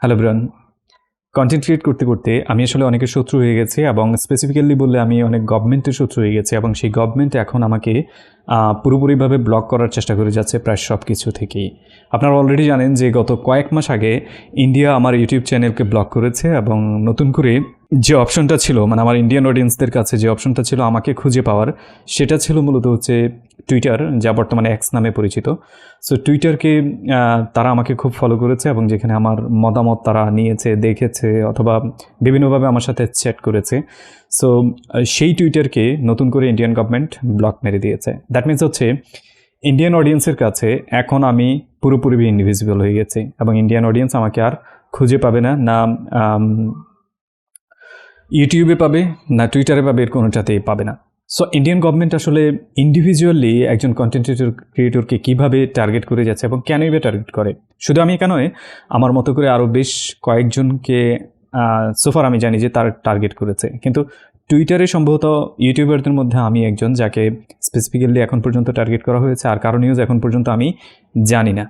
Hello bran content create করতে করতে আমি আসলে অনেকের শত্রু হয়ে গেছি এবং স্পেসিফিক্যালি বললে আমি অনেক গভর্নমেন্টের শত্রু হয়ে গেছি এবং সেই গভর্নমেন্ট এখন আমাকে পুরোপুরিভাবে ব্লক করার চেষ্টা করে যাচ্ছে প্রায় সব কিছু থেকেই। আপনারা অলরেডি জানেন যে গত কয়েক মাস আগে ইন্ডিয়া আমার ইউটিউব চ্যানেলকে ব্লক করেছে এবং নতুন করে যে অপশনটা ছিল মানে আমার ইন্ডিয়ান অডিয়েন্সদের কাছে যে অপশনটা ছিল আমাকে খুঁজে পাওয়ার, সেটা ছিল মূলত হচ্ছে টুইটার যা বর্তমানে এক্স নামে পরিচিত। সো টুইটারকে তারা আমাকে খুব ফলো করেছে এবং যেখানে আমার মতামত তারা নিয়েছে, দেখেছে অথবা বিভিন্নভাবে আমার সাথে চ্যাট করেছে। সো সেই টুইটারকে নতুন করে ইন্ডিয়ান গভর্নমেন্ট ব্লক মেরে দিয়েছে। দ্যাট মিনস হচ্ছে ইন্ডিয়ান অডিয়েন্সের কাছে এখন আমি পুরোপুরি ইনভিজিবল হয়ে গেছি এবং ইন্ডিয়ান অডিয়েন্স আমাকে আর খুঁজে পাবে না না ইউটিউবে পাবে, না টুইটারে পাবে এর কোনোটাতেই পাবে না। সো ইন্ডিয়ান গভর্নমেন্ট আসলে ইন্ডিভিজুয়ালি একজন কন্টেন্ট ক্রিয়েটরকে কীভাবে টার্গেট করে যাচ্ছে এবং কেনই বা টার্গেট করে? শুধু আমি কেন আমার মতো করে আরও বেশ কয়েকজনকে সোফার আমি জানি যে তার টার্গেট করেছে। কিন্তু টুইটারে সম্ভবত ইউটিউবারদের মধ্যে আমি একজন যাকে স্পেসিফিক্যালি এখন পর্যন্ত টার্গেট করা হয়েছে, আর কারও নিউজ এখন পর্যন্ত আমি জানি না।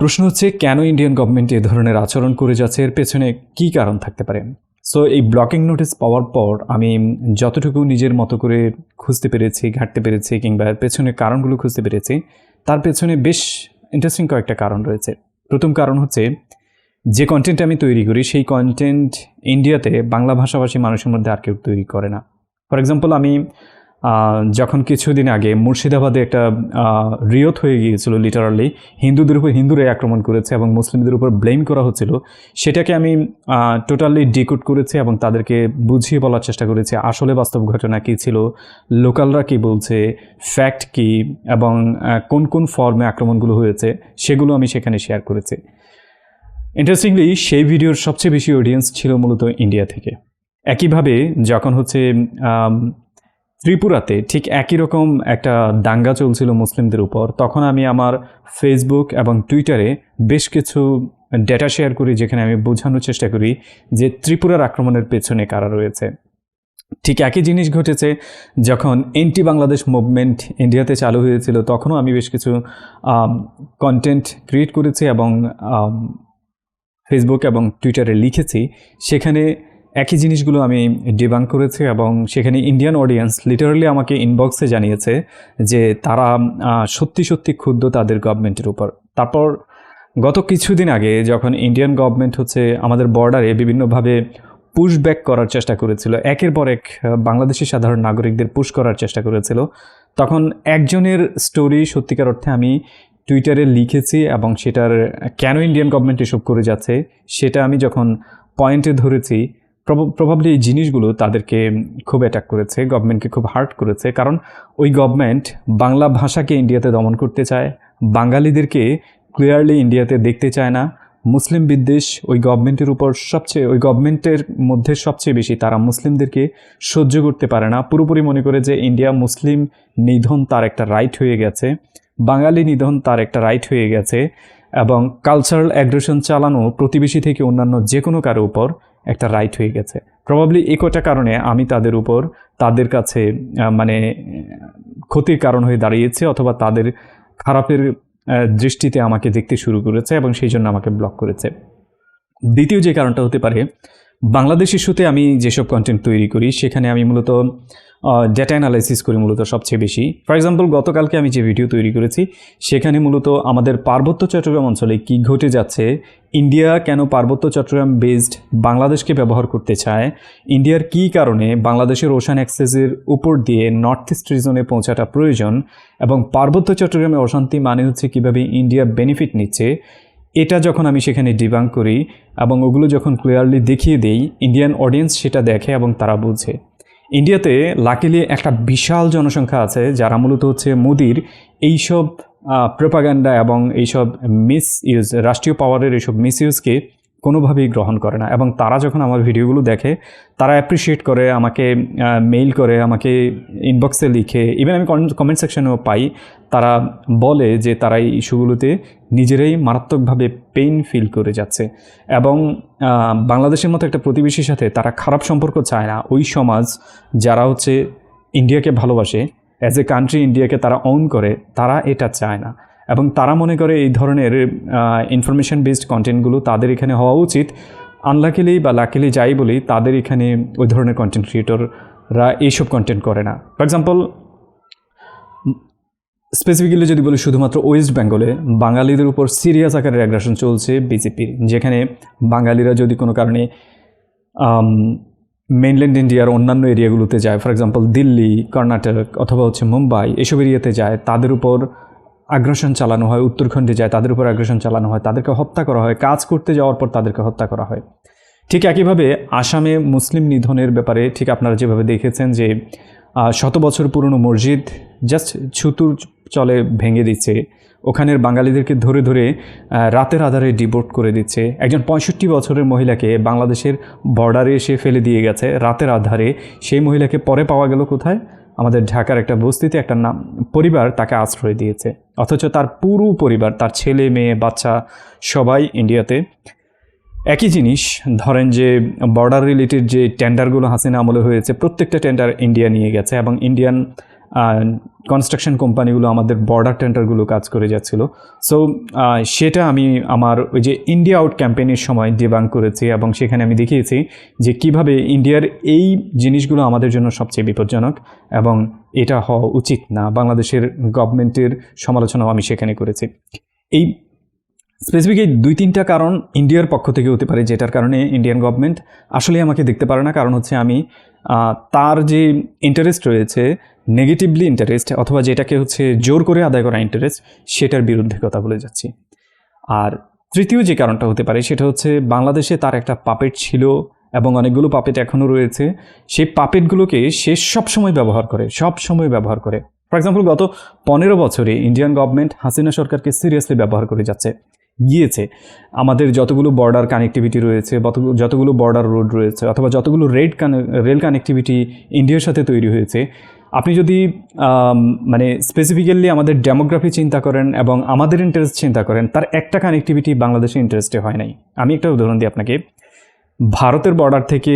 প্রশ্ন হচ্ছে, কেন ইন্ডিয়ান গভর্নমেন্ট এ ধরনের আচরণ করে যাচ্ছে? এর পেছনে কী কারণ থাকতে পারে? সো এই ব্লকিং নোটিস পাওয়ার পর আমি যতটুকু নিজের মতো করে খুঁজতে পেরেছি, ঘাটতে পেরেছি কিংবা পেছনে কারণগুলো খুঁজতে পেরেছি, তার পেছনে বেশ ইন্টারেস্টিং কয়েকটা কারণ রয়েছে। প্রথম কারণ হচ্ছে, যে কন্টেন্ট আমি তৈরি করি, সেই কন্টেন্ট ইন্ডিয়াতে বাংলা ভাষাভাষী মানুষের মধ্যে আর কেউ তৈরি করে না। ফর এক্সাম্পল আমি যখন কিছুদিন আগে মুর্শিদাবাদে একটা রিয়ত হয়ে গিয়েছিল লিটারালি হিন্দুদের উপর হিন্দুরাই আক্রমণ করেছে এবং মুসলিমদের উপর ব্লেম করা হচ্ছিল, সেটাকে আমি টোটালি ডিকোড করেছি এবং তাদেরকে বুঝিয়ে বলার চেষ্টা করেছি, আসলে বাস্তব ঘটনা কী ছিল, লোকালরা কী বলছে ফ্যাক্ট কী, এবং কোন কোন ফর্মে আক্রমণগুলো হয়েছে, সেগুলো আমি সেখানে শেয়ার করেছি। ইন্টারেস্টিংলি সেই ভিডিওর সবচেয়ে বেশি অডিয়েন্স ছিল মূলত ইন্ডিয়া থেকে। একইভাবে যখন হচ্ছে ত্রিপুরাতে ঠিক একই রকম একটা দাঙ্গা চলছিল মুসলিমদের উপর, তখন আমি আমার ফেসবুক এবং টুইটারে বেশ কিছু ডেটা শেয়ার করি, যেখানে আমি বোঝানোর চেষ্টা করি যে ত্রিপুরার আক্রমণের পেছনে কারা রয়েছে। ঠিক একই জিনিস ঘটেছে যখন এন্টি বাংলাদেশ মুভমেন্ট ইন্ডিয়াতে চালু হয়েছিল, তখনও আমি বেশ কিছু কন্টেন্ট ক্রিয়েট করেছি এবং ফেসবুক এবং টুইটারে লিখেছি। সেখানে একই জিনিসগুলো আমি ডিবাং করেছি এবং সেখানে ইন্ডিয়ান অডিয়েন্স লিটারালি আমাকে ইনবক্সে জানিয়েছে যে তারা সত্যি সত্যি ক্ষুব্ধ তাদের গভর্নমেন্টের উপর। তারপর গত কিছুদিন আগে যখন ইন্ডিয়ান গভর্নমেন্ট হচ্ছে আমাদের বর্ডারে বিভিন্নভাবে পুশ ব্যাক করার চেষ্টা করেছিল একের পর এক আহ, বাংলাদেশি সাধারণ নাগরিকদের পুশ করার চেষ্টা করেছিল তখন একজনের স্টোরি সত্যিকার অর্থে আমি টুইটারে লিখেছি এবং সেটার কেন ইন্ডিয়ান গভর্নমেন্ট এসব করে যাচ্ছে সেটা আমি যখন পয়েন্টে ধরেছি প্রভাবলি এই জিনিসগুলো তাদেরকে খুব অ্যাটাক করেছে গভর্নমেন্টকে খুব হার্ট করেছে। কারণ ওই গভর্নমেন্ট বাংলা ভাষাকে ইন্ডিয়াতে দমন করতে চায়, বাঙালিদেরকে ক্লিয়ারলি ইন্ডিয়াতে দেখতে চায় না। মুসলিম বিদ্বেষ ওই গভর্নমেন্টের উপর সবচেয়ে, ওই গভর্নমেন্টের মধ্যে সবচেয়ে বেশি, তারা মুসলিমদেরকে সহ্য করতে পারে না। পুরোপুরি মনে করে যে ইন্ডিয়া মুসলিম নিধন তার একটা রাইট হয়ে গেছে, বাঙালি নিধন তার একটা রাইট হয়ে গেছে এবং কালচারাল অ্যাগ্রেশন চালানো প্রতিবেশী থেকে অন্যান্য যে কোনো কারও উপর একটা রাইট হয়ে গেছে। প্রবাবলি এই কটা কারণে আমি তাদের উপর, তাদের কাছে মানে ক্ষতির কারণ হয়ে দাঁড়িয়েছে অথবা তাদের খারাপের দৃষ্টিতে আমাকে দেখতে শুরু করেছে এবং সেই জন্য আমাকে ব্লক করেছে। দ্বিতীয় যে কারণটা হতে পারে, বাংলাদেশ ইস্যুতে আমি যেসব কন্টেন্ট তৈরি করি, সেখানে আমি মূলত ডেটা অ্যানালাইসিস করি মূলত সবচেয়ে বেশি। ফর এক্সাম্পল গতকালকে আমি যে ভিডিও তৈরি করেছি, সেখানে মূলত আমাদের পার্বত্য চট্টগ্রাম অঞ্চলে কী ঘটে যাচ্ছে, ইন্ডিয়া কেন পার্বত্য চট্টগ্রাম বেসড বাংলাদেশকে ব্যবহার করতে চায়, ইন্ডিয়ার কী কারণে বাংলাদেশের ওশান অ্যাক্সেসের উপর দিয়ে নর্থ ইস্ট রিজনে পৌঁছাটা প্রয়োজন, এবং পার্বত্য চট্টগ্রামে অশান্তি মানে হচ্ছে কীভাবে ইন্ডিয়া বেনিফিট নিচ্ছে, এটা যখন আমি সেখানে ডিবাং করি, এবং ওগুলো যখন ক্লিয়ারলি দেখিয়ে দেই ইন্ডিয়ান অডিয়েন্স সেটা দেখে এবং তারা বুঝে। ইন্ডিয়াতে লাকিলি একটা বিশাল জনসংখ্যা আছে, যারা মূলত হচ্ছে মোদির এইসব প্রোপাগান্ডা এবং এইসব মিস ইউজ রাষ্ট্রীয় পাওয়ারের এইসব মিস ইউজকে কোনোভাবেই গ্রহণ করে না। এবং তারা যখন আমার ভিডিওগুলো দেখে, তারা অ্যাপ্রিসিয়েট করে, আমাকে মেইল করে, আমাকে ইনবক্সে লিখে ইভেন আমি কমেন্ট সেকশনেও পাই, তারা বলে যে তারা এই ইস্যুগুলোতে নিজেরাই মারাত্মকভাবে পেইন ফিল করে যাচ্ছে। এবং বাংলাদেশের মতো একটা প্রতিবেশীর সাথে তারা খারাপ সম্পর্ক চায় না। ওই সমাজ যারা হচ্ছে ইন্ডিয়াকে ভালোবাসে অ্যাজ এ কান্ট্রি ইন্ডিয়াকে তারা অন করে, তারা এটা চায় না। এবং তারা মনে করে এই ধরনের ইনফরমেশন বেসড কন্টেন্টগুলো তাদের এখানে হওয়া উচিত। আনলাকিলি বা লাকিলি যাই বলি, তাদের এখানে ওই ধরনের কন্টেন্ট ক্রিয়েটররা এইসব কন্টেন্ট করে না। ফর এক্সাম্পল স্পেসিফিক্যালি যদি বলি, শুধুমাত্র ওয়েস্ট বেঙ্গলে বাঙালিদের উপর সিরিয়াস আকারের অ্যাগ্রেশন চলছে বিজেপির যেখানে বাঙালিরা যদি কোনো কারণে মেইনল্যান্ড ইন্ডিয়ার অন্যান্য এরিয়াগুলোতে যায় ফর এক্সাম্পল দিল্লি, কর্ণাটক অথবা হচ্ছে মুম্বাই, এসব এরিয়াতে যায়, তাদের উপর আগ্রাসন চালানো হয়, উত্তরখণ্ডে যায়, তাদের উপর আগ্রাসন চালানো হয়, তাদেরকে হত্যা করা হয়, কাজ করতে যাওয়ার পর তাদেরকে হত্যা করা হয়। ঠিক একইভাবে আসামে মুসলিম নিধনের ব্যাপারে ঠিক আপনারা যেভাবে দেখেছেন যে শত বছর পুরনো মসজিদ জাস্ট ছুতুর চলে ভেঙে দিচ্ছে। ওখানের বাঙালিদেরকে ধরে ধরে রাতের আধারে ডিবোর্ট করে দিচ্ছে। একজন পঁয়ষট্টি বছরের মহিলাকে বাংলাদেশের বর্ডারে এসে ফেলে দিয়ে গেছে রাতের আধারে। সেই মহিলাকে পরে পাওয়া গেল কোথায়? আমাদের ঢাকার একটা বস্তিতে একটা নাম, পরিবার তাকে আশ্রয় দিয়েছে। অথচ তার পুরো পরিবার, তার ছেলে, মেয়ে, বাচ্চা সবাই ইন্ডিয়াতে। একই জিনিস, ধরেন যে বর্ডার রিলেটেড যে টেন্ডারগুলো হাসিনা আমলে হয়েছে, প্রত্যেকটা টেন্ডার ইন্ডিয়া নিয়ে গেছে এবং ইন্ডিয়ান কনস্ট্রাকশন কোম্পানিগুলো আমাদের বর্ডার টেন্ডারগুলো কাজ করে যাচ্ছিল। সো সেটা আমি আমার ওই যে ইন্ডিয়া আউট ক্যাম্পেইনের সময় ডিবাং করেছি এবং সেখানে আমি দেখিয়েছি যে কীভাবে ইন্ডিয়ার এই জিনিসগুলো আমাদের জন্য সবচেয়ে বিপজ্জনক এবং এটা হওয়া উচিত না। বাংলাদেশের গভর্নমেন্টের সমালোচনাও আমি সেখানে করেছি। এই স্পেসিফিক এই দুই তিনটা কারণ ইন্ডিয়ার পক্ষ থেকে হতে পারে, যেটার কারণে ইন্ডিয়ান গভর্নমেন্ট আসলে আমাকে দেখতে পারে না। কারণ হচ্ছে আমি তার যে ইন্টারেস্ট রয়েছে নেগেটিভলি ইন্টারেস্ট অথবা যেটাকে হচ্ছে জোর করে আদায় করা ইন্টারেস্ট সেটার বিরুদ্ধে কথা বলে যাচ্ছি। আর তৃতীয় যে কারণটা হতে পারে, সেটা হচ্ছে বাংলাদেশে তার একটা পাপেট ছিল এবং অনেকগুলো পাপেট এখনও রয়েছে। সেই পাপেটগুলোকে সে সবসময় ব্যবহার করে সব সময় ব্যবহার করে। ফর এক্সাম্পল গত পনেরো বছরে ইন্ডিয়ান গভর্নমেন্ট হাসিনা সরকারকে সিরিয়াসলি ব্যবহার করে যাচ্ছে। গিয়েছে। আমাদের যতগুলো বর্ডার কানেক্টিভিটি রয়েছে যতগুলো বর্ডার রোড রয়েছে, অথবা যতগুলো রেড রেল কানেক্টিভিটি ইন্ডিয়ার সাথে তৈরি হয়েছে আপনি যদি মানে স্পেসিফিক্যালি আমাদের ডেমোগ্রাফি চিন্তা করেন এবং আমাদের ইন্টারেস্ট চিন্তা করেন, তার একটা কানেক্টিভিটি বাংলাদেশের ইন্টারেস্টে হয় নাই। আমি একটা উদাহরণ দিই আপনাকে। ভারতের বর্ডার থেকে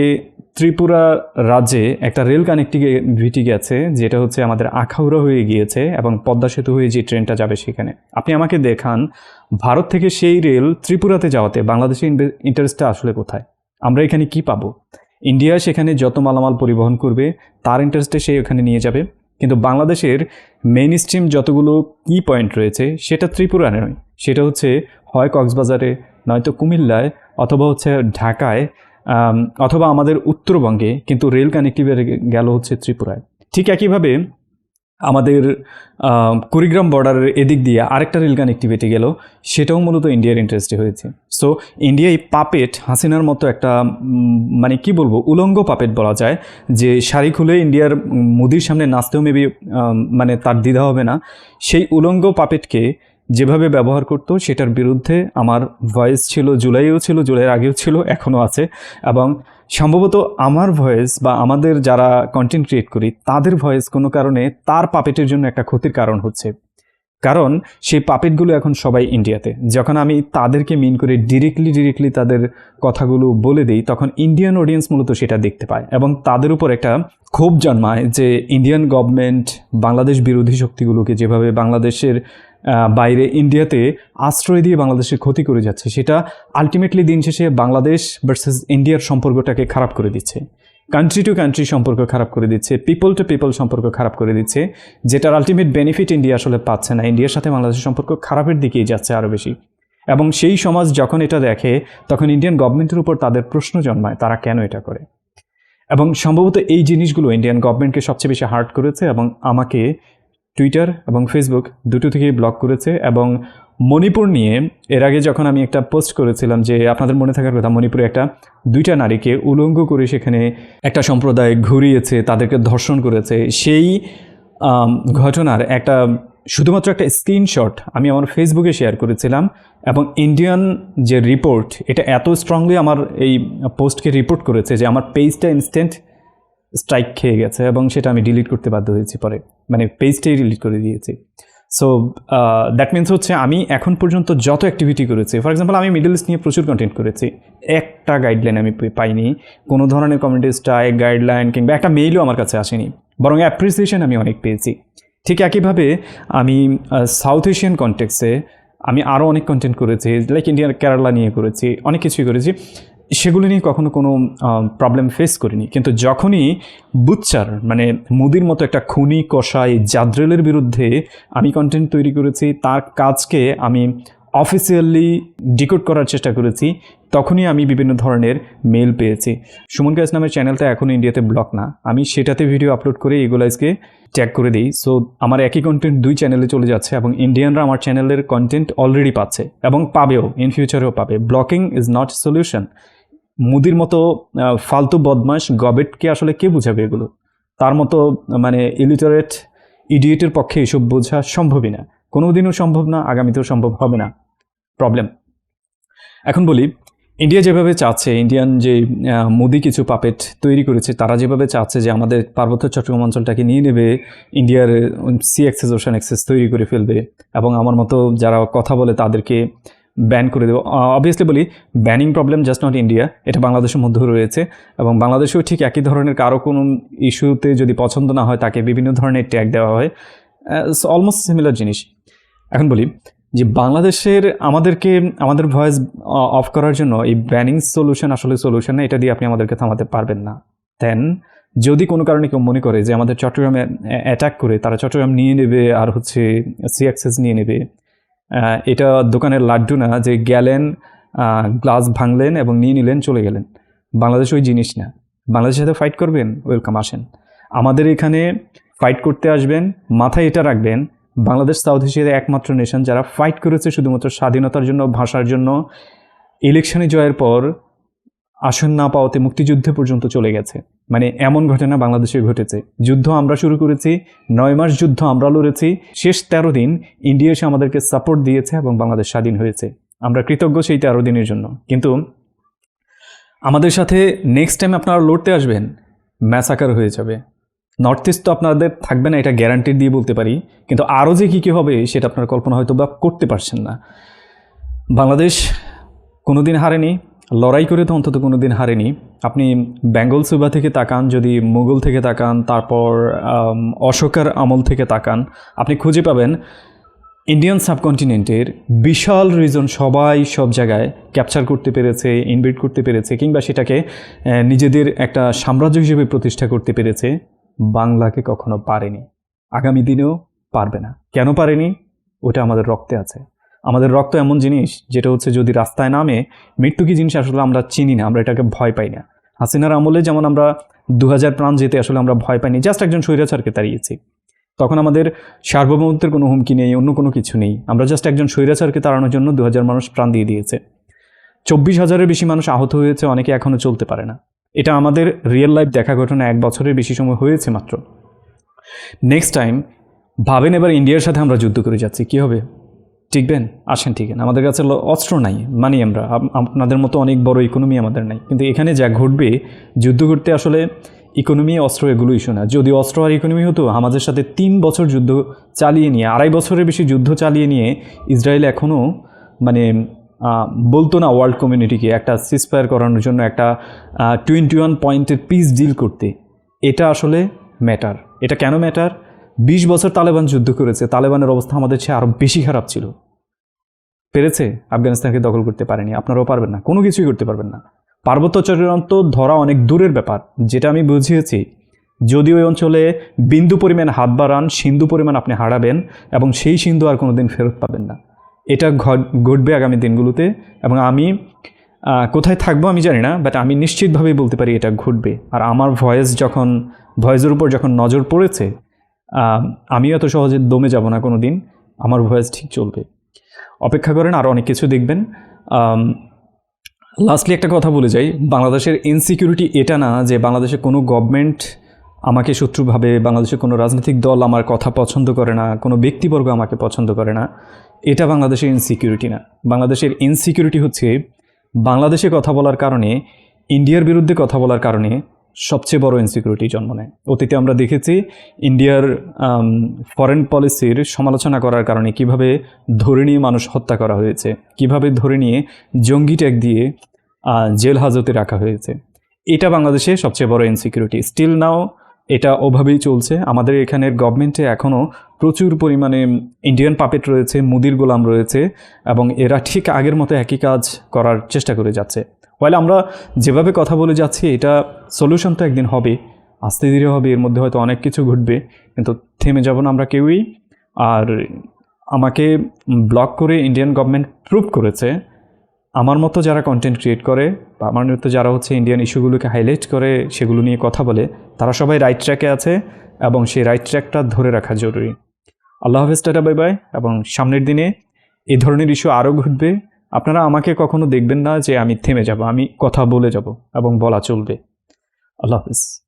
ত্রিপুরা রাজ্যে একটা রেল কানেক্টিভিটি গেছে, যেটা হচ্ছে আমাদের আখাউড়া হয়ে গিয়েছে এবং পদ্মা সেতু হয়ে যে ট্রেনটা যাবে সেখানে। আপনি আমাকে দেখান, ভারত থেকে সেই রেল ত্রিপুরাতে যাওয়াতে বাংলাদেশের ইন্টারেস্টটা আসলে কোথায়? আমরা এখানে কি পাবো? ইন্ডিয়া সেখানে যত মালামাল পরিবহন করবে, তার ইন্টারেস্টে সে ওখানে নিয়ে যাবে। কিন্তু বাংলাদেশের মেইন স্ট্রিম যতগুলো কি পয়েন্ট রয়েছে, সেটা ত্রিপুরা নয়। সেটা হচ্ছে হয় কক্সবাজারে, নয়তো কুমিল্লায়, অথবা হচ্ছে ঢাকায় অথবা আমাদের উত্তরবঙ্গে, কিন্তু রেল কানেক্টিভের গেল হচ্ছে ত্রিপুরায়। ঠিক একইভাবে আমাদের কুড়িগ্রাম বর্ডারের এদিক দিয়ে আরেকটা রেল কানেক্টিভিটি গেল, সেটাও মূলত ইন্ডিয়ার ইন্টারেস্টে হয়েছে। সো ইন্ডিয়া এই পাপেট হাসিনার মতো একটা মানে কি বলব, উলঙ্গ পাপেট বলা যায়, যে শাড়ি খুলে ইন্ডিয়ার মোদির সামনে নাচতেও মেবি মানে তার দ্বিধা হবে না। সেই উলঙ্গ পাপেটকে যেভাবে ব্যবহার করতো, সেটার বিরুদ্ধে আমার ভয়েস ছিল, জুলাইও ছিল, জুলাইয়ের আগেও ছিল, এখনও আছে। এবং সম্ভবত আমার ভয়েস বা আমাদের যারা কন্টেন্ট ক্রিয়েট করি, তাদের ভয়েস কোনো কারণে তার পাপেটের জন্য একটা ক্ষতির কারণ হচ্ছে। কারণ সেই পাপেটগুলো এখন সবাই ইন্ডিয়াতে যখন আমি তাদেরকে মিন করে ডিরেক্টলি ডিরেক্টলি তাদের কথাগুলো বলে দিই, তখন ইন্ডিয়ান অডিয়েন্স মূলত সেটা দেখতে পায় এবং তাদের উপর একটা ক্ষোভ জন্মায় যে ইন্ডিয়ান গভর্নমেন্ট বাংলাদেশ বিরোধী শক্তিগুলোকে যেভাবে বাংলাদেশের বাইরে ইন্ডিয়াতে আশ্রয় দিয়ে বাংলাদেশের ক্ষতি করে যাচ্ছে, সেটা আলটিমেটলি দিন শেষে বাংলাদেশ ভার্সেস ইন্ডিয়ার সম্পর্কটাকে খারাপ করে দিচ্ছে। কান্ট্রি টু কান্ট্রি সম্পর্ক খারাপ করে দিচ্ছে পিপল টু পিপল সম্পর্ক খারাপ করে দিচ্ছে, যেটার আলটিমেট বেনিফিট ইন্ডিয়া আসলে পাচ্ছে না। ইন্ডিয়ার সাথে বাংলাদেশের সম্পর্ক খারাপের দিকেই যাচ্ছে আরও বেশি। এবং সেই সমাজ যখন এটা দেখে, তখন ইন্ডিয়ান গভর্নমেন্টের উপর তাদের প্রশ্ন জন্মায়, তারা কেন এটা করে? এবং সম্ভবত এই জিনিসগুলো ইন্ডিয়ান গভর্নমেন্টকে সবচেয়ে বেশি হার্ট করেছে এবং আমাকে টুইটার এবং ফেসবুক দুটো থেকেই ব্লক করেছে এবং মণিপুর নিয়ে এর আগে যখন আমি একটা পোস্ট করেছিলাম যে আপনাদের মনে থাকার কথা, মণিপুরে একটা, দুইটা নারীকে উলঙ্গ করে সেখানে একটা সম্প্রদায় ঘুরিয়েছে, তাদেরকে ধর্ষণ করেছে। সেই ঘটনার একটা, শুধুমাত্র একটা স্ক্রিনশট আমি আমার ফেসবুকে শেয়ার করেছিলাম এবং ইন্ডিয়ান যে রিপোর্ট এটা এত স্ট্রংলি আমার এই পোস্টকে রিপোর্ট করেছে যে আমার পেজটা ইনস্ট্যান্ট স্ট্রাইক খেয়ে গেছে এবং সেটা আমি ডিলিট করতে বাধ্য হয়েছি পরে। মানে পেজটাই ডিলিট করে দিয়েছি। সো দ্যাট মিনস হচ্ছে আমি এখন পর্যন্ত যত অ্যাক্টিভিটি করেছি ফর এক্সাম্পল আমি মিডল ইস্ট নিয়ে প্রচুর কন্টেন্ট করেছি, একটা গাইডলাইন আমি পাইনি। কোনো ধরনের কমিউনিটি স্ট্রাইক গাইডলাইন কিংবা একটা মেইলও আমার কাছে আসেনি। বরং অ্যাপ্রিসিয়েশন আমি অনেক পেয়েছি। ঠিক একইভাবে আমি সাউথ এশিয়ান কনটেক্সে আমি আরও অনেক কন্টেন্ট করেছি লাইক ইন্ডিয়ার কেরালা নিয়ে করেছি, অনেক কিছুই করেছি। সেগুলো নিয়ে কখনো কোনো প্রবলেম ফেস করিনি। কিন্তু যখনই বুচ্চার মানে মুদির মতো একটা খুনি কষাই জাদ্রেলের বিরুদ্ধে আমি কন্টেন্ট তৈরি করেছি, তার কাজকে আমি অফিসিয়ালি ডিকোড করার চেষ্টা করেছি, তখনই আমি বিভিন্ন ধরনের মেল পেয়েছি। সুমন কাজ নামের চ্যানেলটা এখন ইন্ডিয়াতে ব্লক না। আমি সেটাতে ভিডিও আপলোড করে এগুলাইজকে ট্যাগ করে দিই। সো আমার একই কন্টেন্ট দুই চ্যানেলে চলে যাচ্ছে এবং ইন্ডিয়ানরা আমার চ্যানেলের কন্টেন্ট অলরেডি পাচ্ছে এবং পাবেও ইন ফিউচারেও পাবে। ব্লকিং ইজ নট সলিউশন মুদির মতো ফালতু বদমাস গবেটকে আসলে কে বুঝাবে এগুলো? তার মতো মানে ইলিটারেট ইডিয়েটের পক্ষে এসব বোঝা সম্ভবই না। কোনোদিনও সম্ভব না, আগামীতেও সম্ভব হবে না। প্রবলেম এখন বলি ইন্ডিয়া যেভাবে চাচ্ছে ইন্ডিয়ান যে মোদি কিছু পাপেট তৈরি করেছে, তারা যেভাবে চাচ্ছে যে আমাদের পার্বত্য চট্টগ্রাম অঞ্চলটাকে নিয়ে নেবে ইন্ডিয়ার সি অ্যাক্সেস ওশান অ্যাক্সেস তৈরি করে ফেলবে, এবং আমার মতো যারা কথা বলে তাদেরকে ব্যান করে দেবো। অবভিয়াসলি বলি banning problem just not India এটা বাংলাদেশের মধ্যেও রয়েছে এবং বাংলাদেশেও ঠিক একই ধরনের কারও কোনো ইস্যুতে যদি পছন্দ না হয়, তাকে বিভিন্ন ধরনের ট্যাগ দেওয়া হয়। অলমোস্ট সিমিলার জিনিস। এখন বলি যে বাংলাদেশের আমাদেরকে, আমাদের ভয়েস অফ করার জন্য এই ব্যানিং সলিউশন আসলে সলিউশন না, এটা দিয়ে আপনি আমাদেরকে থামাতে পারবেন না। দেন যদি কোনো কারণে কেউ মনে করে যে আমাদের চট্টগ্রামে অ্যাটাক করে, তারা চট্টগ্রাম নিয়ে নেবে আর হচ্ছে সি অ্যাক্সেস নিয়ে নেবে। এটা দোকানের লাড্ডু না, যে গেলেন গ্লাস ভাঙলেন এবং নিয়ে নিলেন, চলে গেলেন। বাংলাদেশ ওই জিনিস না। বাংলাদেশের সাথে ফাইট করবেন? ওয়েলকাম আসেন। আমাদের এখানে ফাইট করতে আসবেন, মাথায় এটা রাখবেন, বাংলাদেশ সাউথ এশিয়ার একমাত্র নেশন যারা ফাইট করেছে শুধুমাত্র স্বাধীনতার জন্য, ভাষার জন্য ইলেকশনে জয়ের পর আসন না পাওয়াতে মুক্তিযুদ্ধে পর্যন্ত চলে গেছে। মানে এমন ঘটনা বাংলাদেশে ঘটেছে। যুদ্ধ আমরা শুরু করেছি, নয় মাস যুদ্ধ আমরা লড়েছি, শেষ তেরো দিন ইন্ডিয়া এসে আমাদেরকে সাপোর্ট দিয়েছে এবং বাংলাদেশ স্বাধীন হয়েছে। আমরা কৃতজ্ঞ সেই তেরো দিনের জন্য। কিন্তু আমাদের সাথে নেক্সট টাইম আপনারা লড়তে আসবেন ম্যাসাকার হয়ে যাবে। নর্থ ইস্ট তো আপনাদের থাকবে না, এটা গ্যারান্টি দিয়ে বলতে পারি। কিন্তু আরও যে কী কী হবে, সেটা আপনার কল্পনা হয়তো বা করতে পারছেন না। বাংলাদেশ কোনো দিন হারেনি। লড়াই করে তো অন্তত কোনো দিন হারেনি। আপনি বেঙ্গল সুবা থেকে তাকান, যদি মুঘল থেকে তাকান, তারপর অশোকার আমল থেকে তাকান, আপনি খুঁজে পাবেন ইন্ডিয়ান সাবকন্টিনেন্টের বিশাল রিজন সবাই সব জায়গায় ক্যাপচার করতে পেরেছে ইনভেট করতে পেরেছে, কিংবা সেটাকে নিজেদের একটা সাম্রাজ্য হিসেবে প্রতিষ্ঠা করতে পেরেছে, বাংলাকে কখনো পারেনি। আগামী দিনেও পারবে না। কেন পারেনি? ওটা আমাদের রক্তে আছে। আমাদের রক্ত এমন জিনিস যেটা হচ্ছে যদি রাস্তায় নামে, মৃত্যু কি জিনিস আসলে আমরা চিনি না, আমরা এটাকে ভয় পাই না। হাসিনার আমলে যেমন আমরা দু হাজার প্রাণ যেতে আসলে আমরা ভয় পাইনি জাস্ট একজন স্বৈরাচারকে তাড়িয়েছি। তখন আমাদের সার্বভৌমত্বের কোনো হুমকি নেই, অন্য কোনো কিছু নেই। আমরা জাস্ট একজন স্বৈরাচারকে তাড়ানোর জন্য দু হাজার মানুষ প্রাণ দিয়ে দিয়েছে। চব্বিশ হাজারের বেশি মানুষ আহত হয়েছে, অনেকে এখনও চলতে পারে না। এটা আমাদের রিয়েল লাইফ দেখা ঘটনা, এক বছরের বেশি সময় হয়েছে মাত্র। নেক্সট টাইম ভাবেন এবার ইন্ডিয়ার সাথে আমরা যুদ্ধ করে যাচ্ছি, কী হবে? টিকবেন? আসেন ঠিকেন আমাদের কাছে অস্ত্র নাই মানি আমরা। আপনাদের মতো অনেক বড় ইকোনমি আমাদের নাই। কিন্তু এখানে যা ঘটবে, যুদ্ধ করতে আসলে ইকোনমি অস্ত্র এগুলো ইস্যু না। যদি অস্ত্র আর ইকোনমি হতো, আমাদের সাথে তিন বছর যুদ্ধ চালিয়ে নিয়ে, আড়াই বছরের বেশি যুদ্ধ চালিয়ে নিয়ে ইসরায়েল এখনও মানে বলতো না ওয়ার্ল্ড কমিউনিটিকে একটা সিসফায়ার করানোর জন্য একটা টোয়েন্টি ওয়ান পয়েন্টের পিস ডিল করতে। এটা আসলে ম্যাটার এটা কেন ম্যাটার বিশ বছর তালেবান যুদ্ধ করেছে, তালেবানের অবস্থা আমাদের চেয়ে আরও বেশি খারাপ ছিল। পেরেছে? আফগানিস্তানকে দখল করতে পারেনি। আপনারাও পারবেন না। কোনো কিছুই করতে পারবেন না। পার্বত্য চট্টগ্রাম তো ধরা অনেক দূরের ব্যাপার। যেটা আমি বুঝিয়েছি যদি ওই অঞ্চলে বিন্দু পরিমাণ হাত বাড়ান, সিন্ধু পরিমাণ আপনি হারাবেন, এবং সেই সিন্ধু আর কোনো দিন ফেরত পাবেন না। এটা ঘট- ঘটবে আগামী দিনগুলোতে, এবং আমি কোথায় থাকব আমি জানি না বাট আমি নিশ্চিতভাবেই বলতে পারি এটা ঘটবে। আর আমার ভয়েস যখন, ভয়েসের উপর যখন নজর পড়েছে আহ, আমি এত সহজে দমে যাব না কোনো দিন আমার ভয়েস ঠিক চলবে। অপেক্ষা করেন আরও অনেক কিছু দেখবেন। লাস্টলি একটা কথা বলে যাই। বাংলাদেশের ইনসিকিউরিটি এটা না যে বাংলাদেশে কোনো গভর্নমেন্ট আমাকে শত্রুভাবে বাংলাদেশের কোনো রাজনৈতিক দল আমার কথা পছন্দ করে না কোনো ব্যক্তিবর্গ আমাকে পছন্দ করে না। এটা বাংলাদেশের ইনসিকিউরিটি না। বাংলাদেশের ইনসিকিউরিটি হচ্ছে বাংলাদেশে কথা বলার কারণে ইন্ডিয়ার বিরুদ্ধে কথা বলার কারণে সবচেয়ে বড় ইনসিকিউরিটি জন্ম নেয়। অতীতে আমরা দেখেছি ইন্ডিয়ার ফরেন পলিসির সমালোচনা করার কারণে কীভাবে ধরে নিয়ে মানুষ হত্যা করা হয়েছে, কীভাবে ধরে নিয়ে জঙ্গি ট্যাগ দিয়ে জেল হাজতে রাখা হয়েছে। এটা বাংলাদেশে সবচেয়ে বড় ইনসিকিউরিটি স্টিল নাও এটা ওভাবেই চলছে। আমাদের এখানের গভর্নমেন্টে এখনও প্রচুর পরিমাণে ইন্ডিয়ান পাপেট রয়েছে, মুদির গোলাম রয়েছে এবং এরা ঠিক আগের মতো একই কাজ করার চেষ্টা করে যাচ্ছে। ওয়াইল আমরা যেভাবে কথা বলে যাচ্ছি, এটা সলিউশন তো একদিন হবে। আস্তে ধীরে হবে, এর মধ্যে হয়তো অনেক কিছু ঘটবে, কিন্তু থেমে যাব না আমরা কেউই। আর আমাকে ব্লক করে ইন্ডিয়ান গভর্নমেন্ট প্রুভ করেছে, আমার মতো যারা কন্টেন্ট ক্রিয়েট করে, বা আমার মতো যারা হচ্ছে ইন্ডিয়ান ইস্যুগুলোকে হাইলাইট করে, সেগুলো নিয়ে কথা বলে, তারা সবাই রাইট ট্র্যাকে আছে, এবং সেই রাইট ট্র্যাকটা ধরে রাখা জরুরি। আল্লাহ হাফেজ, টাটা বাই বাই এবং সামনের দিনে এই ধরনের ইস্যু আরও ঘটবে। আপনারা আমাকে কখনো দেখবেন না যে আমি থেমে যাব, আমি কথা বলে যাব এবং বলা চলবে। আল্লাহ হাফেজ।